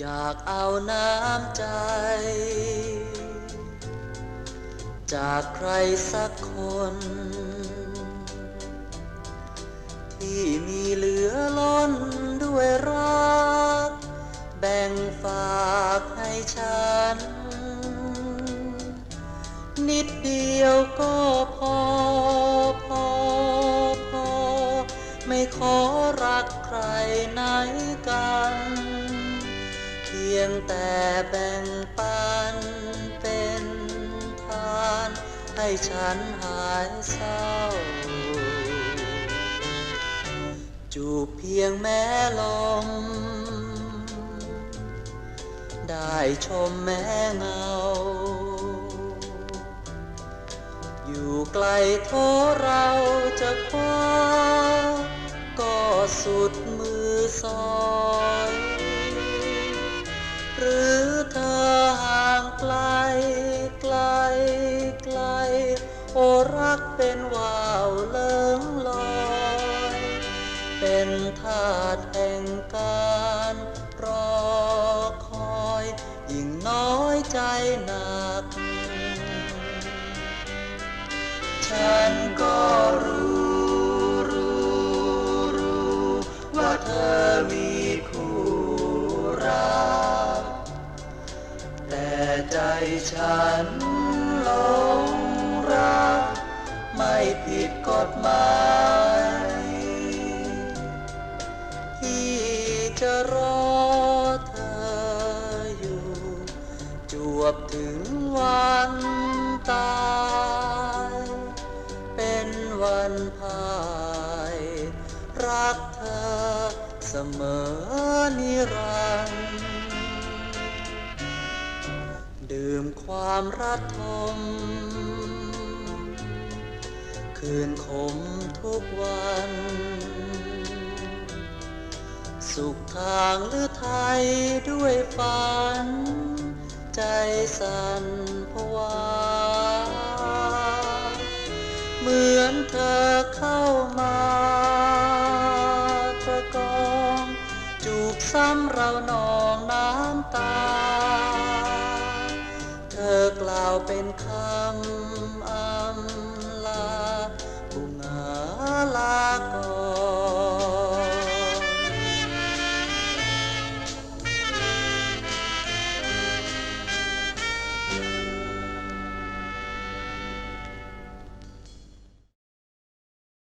อยากเอาน้ำใจ จากใครสักคน ที่มีเหลือล้นด้วยรัก แบ่งฝากให้ฉัน นิดเดียวก็พอพอพอ ไม่ขอรักใครไหนกัน ยงแต่แบ่งปันเป็นทาน ให้ฉันหายเศร้า จูบเพียงแม้ลม ได้ชมแม้เงา อยู่ไกลโทเราจะคว้าก็สุด หรือเธอห่างไกลไกลไกล โอรักเป็นว่าวเลิงลอย ใจฉันหลงรักไม่ผิดกฎหมายที่จะรอเธออยู่ จวบถึงวันตาย เป็นวันพายรักเธอเสมอนิรันดร์ มความรักทม คืนคมทุกวัน สุขทางหรือไทยด้วยฝัน ใจสั่นผวาเหมือนเธอเข้ามาตะกอง จูบซ้ำเรานอน